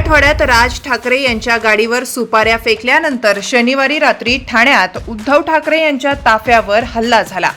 मराठवाड्यात राज ठाकरे यांच्या गाडीवर सुपाऱ्या फेकल्यानंतर शनिवारी रात्री ठाण्यात उद्धव ठाकरे यांच्या ताफ्यावर हल्ला झाला.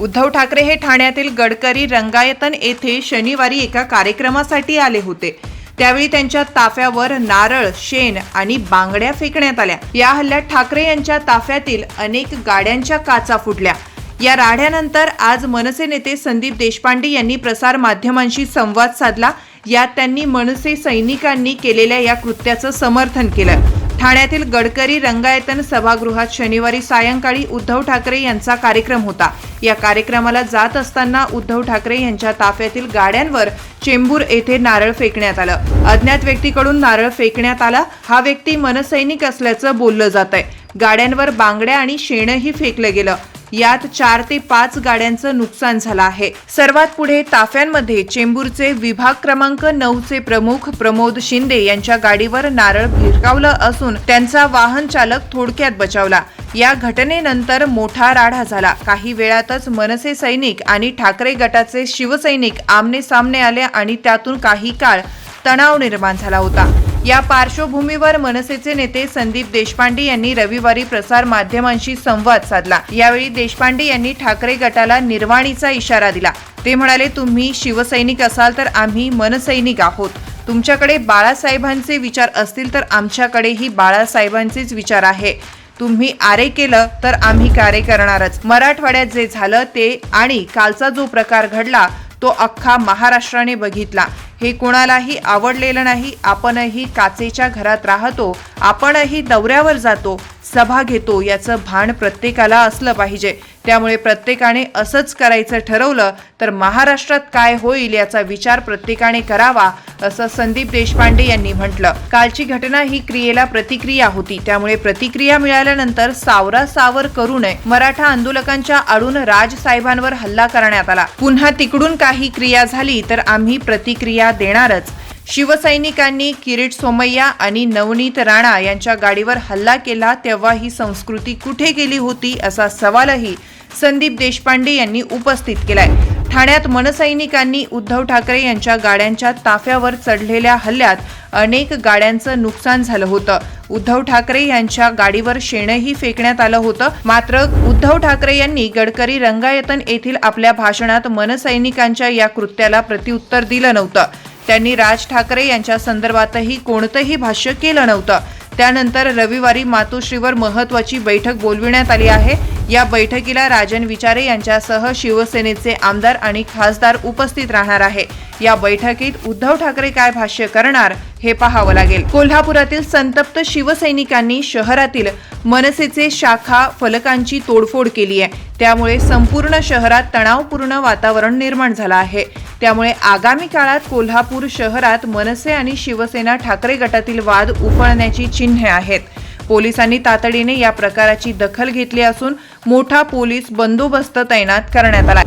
उद्धव ठाकरे हे ठाण्यातील गडकरी रंगायतन येथे शनिवारी एका कार्यक्रमासाठी आले होते. त्यावेळी त्यांच्या ताफ्यावर नारळ शेण आणि बांगड्या फेकण्यात आल्या. या हल्ल्यात ठाकरे यांच्या ताफ्यातील अनेक गाड्यांच्या काचा फुटल्या. या राड्यानंतर आज मनसे नेते संदीप देशपांडे यांनी प्रसार माध्यमांशी संवाद साधला. यात त्यांनी मनसे सैनिकांनी केलेल्या या कृत्याचं समर्थन केलं. ठाण्यातील गडकरी रंगायतन सभागृहात शनिवारी सायंकाळी उद्धव ठाकरे यांचा कार्यक्रम होता. या कार्यक्रमाला जात असताना उद्धव ठाकरे यांच्या ताफ्यातील गाड्यांवर चेंबूर येथे नारळ फेकण्यात आलं. अज्ञात व्यक्तीकडून नारळ फेकण्यात आला. हा व्यक्ती मनसैनिक असल्याचं बोललं जात आहे गाड्यांवर बांगड्या आणि शेणही फेकलं गेलं. यात चार ते पाच गाड्यांचं नुकसान झालं आहे. सर्वात पुढे ताफ्यांमध्ये चेंबूरचे विभाग क्रमांक नऊचे प्रमुख प्रमोद शिंदे यांच्या गाडीवर नारळ भिरकावलं असून त्यांचा वाहन चालक थोडक्यात बचावला. या घटनेनंतर मोठा राढा झाला. काही वेळातच मनसे सैनिक आणि ठाकरे गटाचे शिवसैनिक आमने सामने आले आणि त्यातून काही काळ तणाव निर्माण झाला होता. या पार्श्वभूमीवर मनसेचे नेते संदीप देशपांडे यांनी रविवारी प्रसार माध्यमांशी संवाद साधला. यावेळी देशपांडे यांनी ठाकरे गटाला निर्वाणीचा इशारा दिला. ते म्हणाले तुम्ही शिवसैनिक असाल तर आम्ही मनसैनिक आहोत. तुमच्याकडे बाळासाहेबांचे विचार असतील तर आमच्याकडेही बाळासाहेबांचेच विचार आहे. तुम्ही आरे केलं तर आम्ही कार्य करणारच. मराठवाड्यात जे झालं ते आणि कालचा जो प्रकार घडला तो अख्खा महाराष्ट्राने बघितला. हे कोणालाही आवडलेलं नाही. आपणही काचेच्या घरात राहतो. आपणही दौऱ्यावर जातो. सभा घेतो. याचं भान प्रत्येकाला असलं पाहिजे. त्यामुळे प्रत्येकाने असंच करायचं ठरवलं तर महाराष्ट्रात काय होईल याचा विचार प्रत्येकाने करावा असं संदीप देशपांडे यांनी म्हटलं. कालची घटना ही क्रियेला प्रतिक्रिया होती. त्यामुळे प्रतिक्रिया मिळाल्यानंतर सावरा सावर करू नये. मराठा आंदोलकांच्या आडून राज साहेबांवर हल्ला करण्यात आला. पुन्हा तिकडून काही क्रिया झाली तर आम्ही प्रतिक्रिया देणारच. शिवसैनिकांनी किरीट सोमय्या आणि नवनीत राणा यांच्या गाडीवर हल्ला केला तेव्हा ही संस्कृती कुठे गेली होती असा सवालही संदीप देशपांडे यांनी उपस्थित केलाय. ठाण्यात मनसैनिकांनी उद्धव ठाकरे यांच्या गाड्यांच्या ताफ्यावर चढलेल्या हल्ल्यात अनेक गाड्यांचं नुकसान झालं होतं. उद्धव ठाकरे यांच्या गाडीवर शेणही फेकण्यात आलं होतं. मात्र उद्धव ठाकरे यांनी गडकरी रंगायतन येथील आपल्या भाषणात मनसैनिकांच्या या कृत्याला प्रत्युत्तर दिलं नव्हतं. त्यांनी राज ठाकरे यांच्या संदर्भातही कोणतंही भाष्य केलं नव्हतं. त्यानंतर रविवारी मातोश्रीवर महत्वाची बैठक बोलविण्यात आली आहे. या बैठकीला राजन विचारे यांच्यासह शिवसेनेचे आमदार आणि खासदार उपस्थित राहणार आहे. या बैठकीत उद्धव ठाकरे काय भाष्य करणार हे पाहावं लागेल. कोल्हापुरातील संतप्त शिवसैनिकांनी शहरातील मनसेचे शाखा फलकांची तोडफोड केली आहे. त्यामुळे संपूर्ण शहरात तणावपूर्ण वातावरण निर्माण झालं आहे. त्यामुळे आगामी काळात कोल्हापूर शहरात मनसे आणि शिवसेना ठाकरे गटातील वाद उफळण्याची चिन्हे आहेत. पोलिसांनी तातडीने या प्रकाराची दखल घेतली असून मोठा पोलीस बंदोबस्त तैनात करण्यात आला